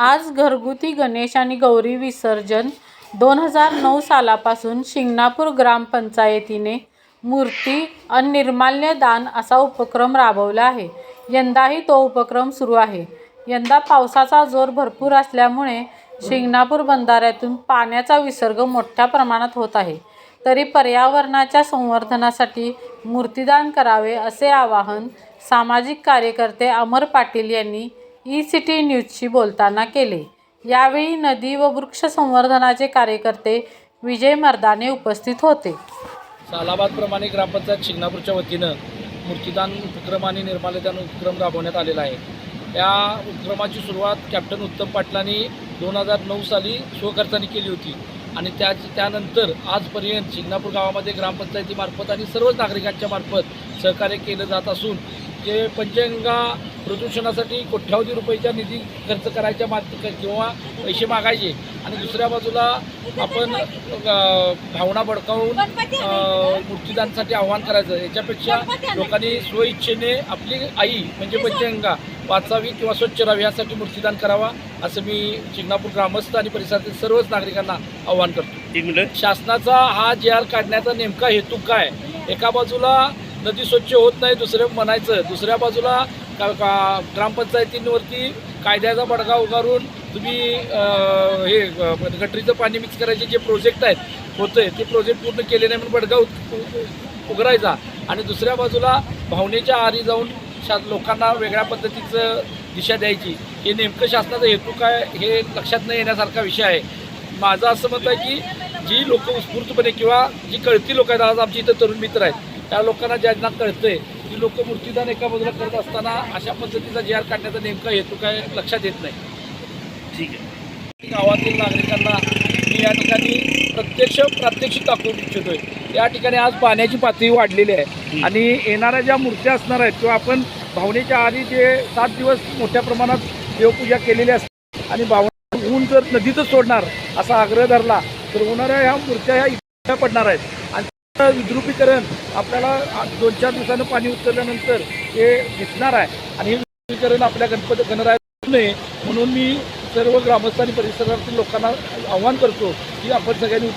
आज घरगुती गणेश आणि गौरी विसर्जन दोन हजार नऊ सालापासून शिंगणापूर ग्रामपंचायतीने मूर्ती आणि दान असा उपक्रम राबवला आहे. यंदाही तो उपक्रम सुरू आहे. यंदा पावसाचा जोर भरपूर असल्यामुळे शिंगणापूर बंधाऱ्यातून पाण्याचा विसर्ग मोठ्या प्रमाणात होत आहे. तरी पर्यावरणाच्या संवर्धनासाठी मूर्तीदान करावे असे आवाहन सामाजिक कार्यकर्ते अमर पाटील यांनी ई सिटी न्यूजशी बोलताना केले. यावेळी नदी व वृक्ष संवर्धनाचे कार्यकर्ते विजय मर्दाने उपस्थित होते. सालाबादप्रमाणे ग्रामपंचायत शिंगणापूरच्या वतीनं मूर्तिदान उपक्रम आणि निर्माल्यदान उपक्रम राबवण्यात आलेला आहे. या उपक्रमाची सुरुवात कॅप्टन उत्तम पाटलांनी दोन हजार नऊ साली स्वखर्चाने केली होती आणि त्या त्यानंतर आजपर्यंत शिंगणापूर गावामध्ये ग्रामपंचायतीमार्फत आणि सर्वच नागरिकांच्या मार्फत सहकार्य केलं जात असून जे पंचगंगा प्रदूषणासाठी कोट्यावधी रुपयाच्या निधी खर्च करायच्या मात किंवा पैसे मागायचे. आणि दुसऱ्या बाजूला आपण भावना भडकावून मूर्तिदानसाठी आव्हान करायचं. याच्यापेक्षा लोकांनी स्वइच्छेने आपली आई म्हणजे पंचगंगा वाचावी किंवा स्वच्छ राहावी यासाठी मूर्तिदान करावा असं मी शिंगणापूर ग्रामस्थ आणि परिसरातील सर्वच नागरिकांना आव्हान करतो. शासनाचा हा जी आर काढण्याचा नेमका हेतू काय? एका बाजूला नदी स्वच्छ होत नाही दुसरं म्हणायचं दुसऱ्या बाजूला का का ग्रामपंचायतींवरती कायद्याचा बडगा उगारून तुम्ही हे गटरीचं पाणी मिक्स करायचे जे प्रोजेक्ट आहेत होतंय ते प्रोजेक्ट पूर्ण केले नाही म्हणून बडगा उघडायचा. आणि दुसऱ्या बाजूला भावनेच्या आरी जाऊन शा लोकांना वेगळ्या पद्धतीचं दिशा द्यायची. हे नेमकं शासनाचा हेतू काय हे लक्षात न येण्यासारखा विषय आहे. माझं असं मत आहे की जी लोक उत्स्फूर्तपणे किंवा जी कळती लोक आहेत आज आमची इथं तरुण मित्र आहेत त्या लोकांना ज्यांना कळतं आहे ती लोक मूर्तिदान एका बाजूला करत असताना अशा पद्धतीचा जी आर काढण्याचा नेमका हेतू काय लक्षात येत नाही. ठीक आहे. गावातील नागरिकांना मी या ठिकाणी प्रत्यक्ष प्रात्यक्षिक दाखवू इच्छितोय. या ठिकाणी आज पाण्याची पातळी वाढलेली आहे. आणि येणाऱ्या ज्या मूर्त्या असणार आहेत किंवा आपण भावनेच्या आधी जे सात दिवस मोठ्या प्रमाणात देवपूजा केलेली असते आणि भावना ऊन जर नदीतच सोडणार असा आग्रह धरला तर होणाऱ्या ह्या मूर्त्या ह्या इथं पडणार आहेत. आणि विद्रुपीकरण आपल्याला दोन चार दिवसानं पाणी उतरल्यानंतर हे दिसणार आहे. आणि हे विद्रुपीकरण आपल्या गणपती गणराय नये म्हणून मी सर्व ग्रामस्थ आणि परिसरातील लोकांना आव्हान करतो की आपण सगळ्यांनी